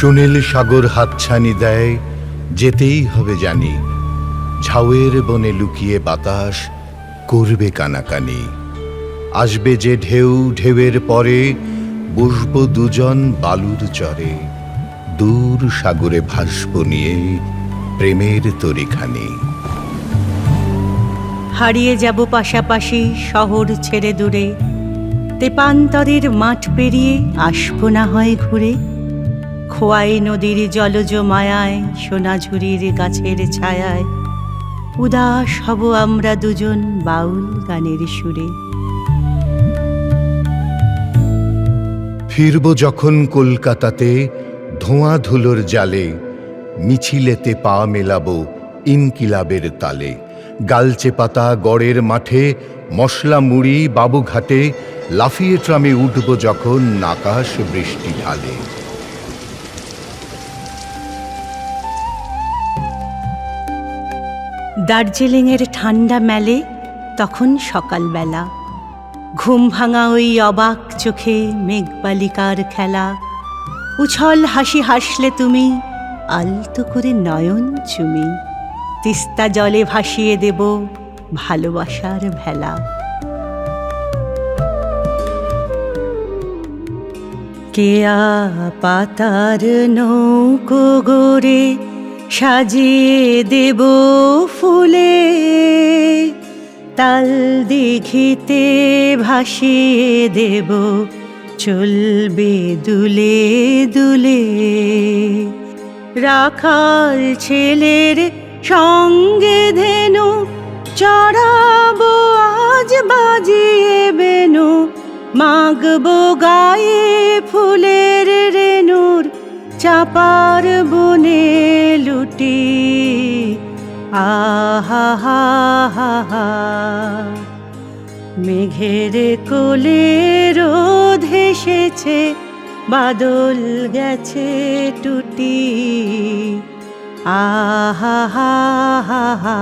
সুনীল সাগর হাতছানি দেয়, যেতেই হবে জানি। ঝাউয়ের বনে লুকিয়ে বাতাস করবে কানাকানি। আসবে যে ঢেউ, ঢেউয়ের পরে বসবো দুজন বালুর চরে। দূর সাগরে ভাসব নিয়ে প্রেমের তরিখানি। হারিয়ে যাব পাশাপাশি শহর ছেড়ে দূরে। তেপান্তরের মাঠ পেরিয়ে আসব না হয় ঘুরে। খোয়াই নদীর জলজ মায়ায়, সোনাঝুরির গাছের ছায়ায়। উদাস হব আমরা দুজন বাউল গানের সুরে। ফিরব যখন কলকাতাতে, ধোঁয়া ধুলোর জালে, মিছিলেতে পা মেলাবো ইনকিলাবের তালে। গালচে পাতা গড়ের মাঠে, মশলা মুড়ি বাবুঘাটে, লাফিয়ে ট্রামে উঠব যখন আকাশ বৃষ্টি ঢালে। দার্জিলিংয়ের ঠান্ডা মেলে তখন সকালবেলা। ঘুম ভাঙা ওই অবাক চোখে মেঘবালিকার খেলা। উছল হাসি হাসলে তুমি, আলতো করে নয়ন চুমি। তিস্তা জলে ভাসিয়ে দেব ভালোবাসার ভেলা। কেয়া পাতার নৌকো গোরে সাজিয়ে দেব ফুলে। তাল দিঘিতে ভাসিয়ে দেব, চলবে দুলে দুলে। রাখাল ছেলের সঙ্গে ধেনু, চড়াবো আজ বাজিয়ে বেনু। মাগবো গায়ে ফুলের রেনুর চাপার বনে। লুটি আহা হা মেঘের কোলে রোধ হেসেছে বাদল গেছে টুটি। আহা হা হা।